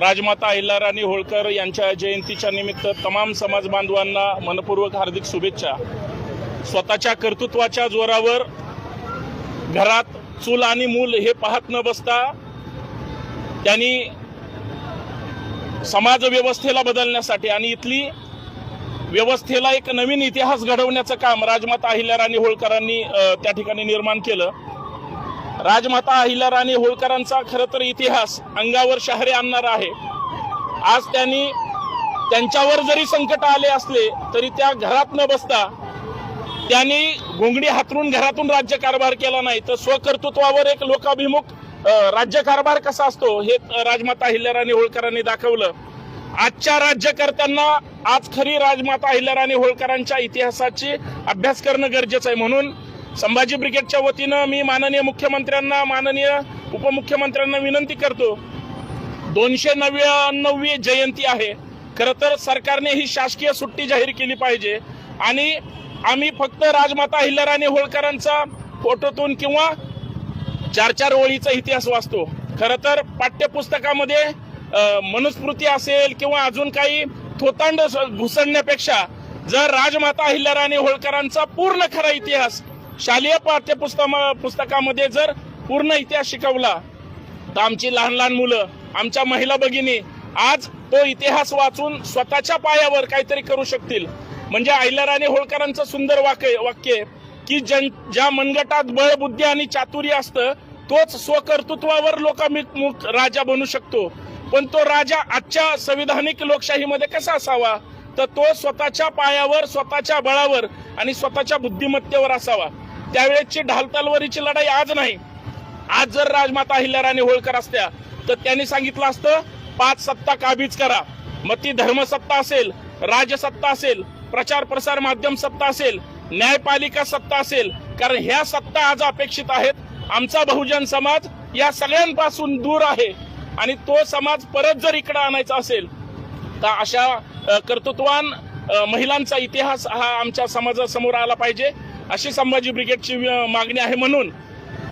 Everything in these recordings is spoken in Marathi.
राजमाता अहिल्याराणी होळकर यांच्या जयंतीच्या निमित्त तमाम समाज बांधवांना मनपूर्वक हार्दिक शुभेच्छा. स्वतःच्या कर्तृत्वाच्या जोरावर घरात चूल आणि मूल हे पाहत न बसता त्यांनी समाज व्यवस्थेला बदलण्यासाठी आणि इथली व्यवस्थेला एक नवीन इतिहास घडवण्याचं काम राजमाता अहिल्याराणी होळकरांनी त्या ठिकाणी निर्माण केलं. राजमाता अहिल्याराणी होळकरांचा खरं तर इतिहास अंगावर शहरे आणणार आहे. आज त्यांनी त्यांच्यावर जरी संकट आले असले तरी त्या घरात न बसता त्यांनी घोंगडी हातरून घरातून राज्यकारभार केला नाही. तर स्वकर्तृत्वावर एक लोकाभिमुख राज्यकारभार कसा असतो हे राजमाता अहिल्याराणी होळकरांनी दाखवलं. आजच्या राज्यकर्त्यांना आज खरी राजमाता अहिल्याराणी होळकरांच्या इतिहासाची अभ्यास करणं गरजेचं आहे. म्हणून संभाजी ब्रिगेडच्या वतीनं मी माननीय मुख्यमंत्र्यांना माननीय उपमुख्यमंत्र्यांना विनंती करतो. दोनशे नव्याण्णवी जयंती आहे. खरं तर सरकारने ही शासकीय सुट्टी जाहीर केली पाहिजे. आणि आम्ही फक्त राजमाता अहिल्याराणी होळकरांचा फोटोतून किंवा चार चार ओळीचा इतिहास वाचतो. खरं तर पाठ्यपुस्तकामध्ये मनुस्मृती असेल किंवा अजून काही थोतांड घुसळण्यापेक्षा घुसडण्यापेक्षा जर राजमाता अहिल्याराणी होळकरांचा पूर्ण खरा इतिहास शालेय पाठ्यपुस्तक पुस्तकामध्ये जर पूर्ण इतिहास शिकवला तर आमची लहान लहान मुलं आमच्या महिला भगिनी आज तो इतिहास वाचून स्वतःच्या पायावर काहीतरी करू शकतील. म्हणजे अहिल्याराणी होळकरांचं सुंदर वाक्य वाक्य की जन ज्या मनगटात बळ बुद्धी आणि चातुर्य असतं तोच स्वकर्तृत्वावर लोकाभिमुख राजा बनू शकतो. पण तो राजा आजच्या संविधानिक लोकशाहीमध्ये कसा असावा? तर तो स्वतःच्या पायावर स्वतःच्या बळावर आणि स्वतःच्या बुद्धिमत्तेवर असावा. त्यावेळेची ढाल तलवारीची लढाई आज नाही. आज जर राजमाता अहिल्याराणी होळकर असत्या तर त्यांनी सांगितलं असतं पाच सत्ता काबीज करा. मग ती धर्मसत्ता असेल राजसत्ता असेल प्रचार प्रसार माध्यम सत्ता असेल न्यायपालिका सत्ता असेल कारण ह्या सत्ता आज अपेक्षित आहेत. आमचा बहुजन समाज या सगळ्यांपासून दूर आहे. आणि तो समाज परत जर इकडे आणायचा असेल तर अशा कर्तृत्वान महिलांचा इतिहास हा आमच्या समाजासमोर आला पाहिजे. अशी संभाजी ब्रिगेडची मागणी आहे म्हणून.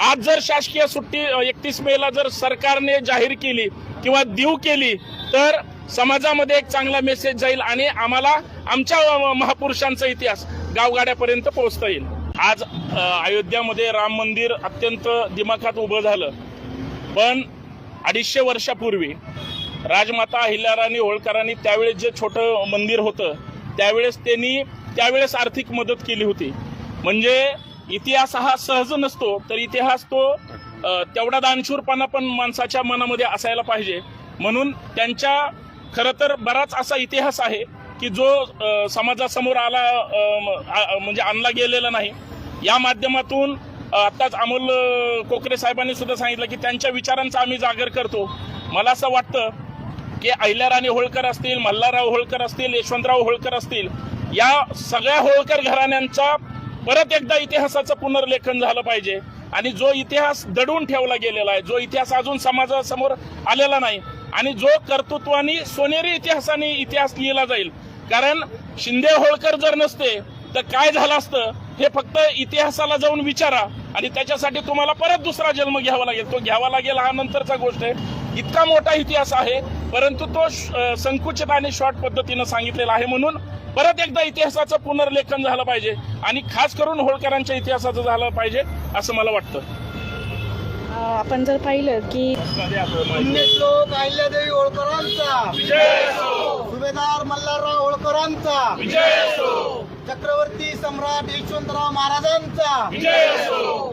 आज जर शासकीय सुट्टी एकतीस मेला जर सरकारने जाहीर केली किंवा देऊ केली तर समाजामध्ये एक चांगला मेसेज जाईल आणि आम्हाला आमच्या महापुरुषांचा इतिहास गावगाड्यापर्यंत पोहोचता येईल. आज अयोध्यामध्ये राम मंदिर अत्यंत दिमाखात उभं झालं. पण अडीचशे वर्षापूर्वी राजमाता अहिल्याराणी होळकरांनी त्यावेळेस जे छोटं मंदिर होतं त्यावेळेस त्यांनी त्यावेळेस आर्थिक मदत केली होती. म्हणजे इतिहास हा सहज नसतो तर इतिहास तो तेवढा दानशूरपणा पण माणसाच्या मनामध्ये असायला पाहिजे. म्हणून त्यांच्या खरं तर बराच असा इतिहास आहे की जो समाजासमोर आला आ- म्हणजे आणला गेलेला नाही. या माध्यमातून आत्ताच अमोल कोकरे साहेबांनी सुद्धा सांगितलं की त्यांच्या विचारांचा आम्ही जागर करतो. मला असं वाटतं की अहिल्याराणी होळकर असतील मल्हारराव होळकर असतील यशवंतराव होळकर असतील या सगळ्या होळकर घराण्यांचा परत एकदा इतिहासाचं पुनर्लेखन झालं पाहिजे. आणि जो इतिहास दडून ठेवला गेलेला आहे जो इतिहास अजून समाजासमोर आलेला नाही आणि जो कर्तृत्वानी सोनेरी इतिहासाने इतिहास लिहिला जाईल. कारण शिंदे होळकर जर नसते तर काय झालं असतं? हे फक्त इतिहासाला जाऊन विचारा आणि त्याच्यासाठी तुम्हाला परत दुसरा जन्म घ्यावा लागेल. तो घ्यावा लागेल हा नंतरचा गोष्ट आहे. इतका मोठा इतिहास आहे परंतु तो श- संकुचित आणि शॉर्ट पद्धतीनं सांगितलेला आहे म्हणून परत एकदा इतिहासाचं पुनर्लेखन झालं पाहिजे आणि खास करून होळकरांच्या इतिहासाचं झालं पाहिजे असं मला वाटतं. आपण जर पाहिलं की अहिल्यादेवी होळकरांचा विजय असो सुभेदार मल्हारराव होळकरांचा. विजय असो चक्रवर्ती सम्राट यशवंतराव महाराजांचा. विजय असो